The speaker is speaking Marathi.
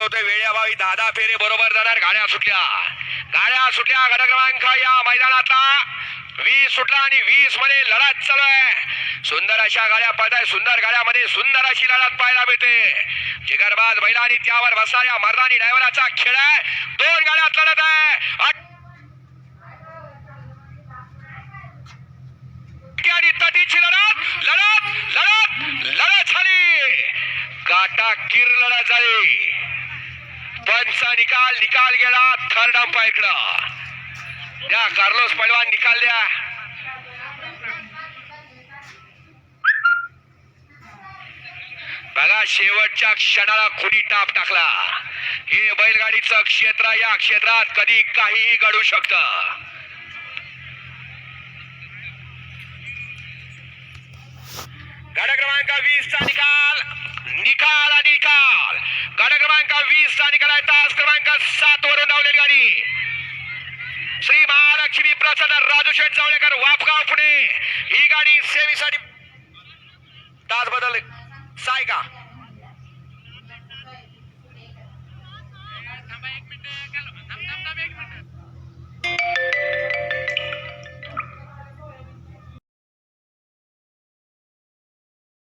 होते वेळेअभावी दादा फेरे बरोबर जाणार. गाड्या सुटल्या. गाड्या सुटल्या. गट क्रमांक या मैदानातला. वीस सुटला आणि वीसमध्ये लढत चालू आहे. सुंदर अशा गाड्या पाहताय. सुंदर गाड्यामध्ये सुंदर अशी लढत पाहायला मिळते. जिगरबाज महिला आणि त्यावर बसणाऱ्या मर्दानी ड्रायव्हराचा खेळ आहे. दोन गाड्यात लढत आहे. आणि तटीची लढत. लढत लढत लढत झाली. काटा किर लढत झाली. असा निकाल निकाल गेला. थर्ड अंपायरकडं द्या कार्लोस पैलवान निकाल द्या. बघा शेवटच्या क्षणाला खुली टाप टाकला. हे बैलगाडीचं क्षेत्र या क्षेत्रात कधी काहीही घडू शकतं. गाडा क्रमांक वीस चा निकाल. गाडा क्रमांक वीस चा निकाल आहे. तास क्रमांक सात वरून धावलेली गाडी. श्री महालक्ष्मी प्रसन्न राजू शेठ जावळेकर वापगाव पुणे. ही गाडी सेवेसाठी तास बदल साय का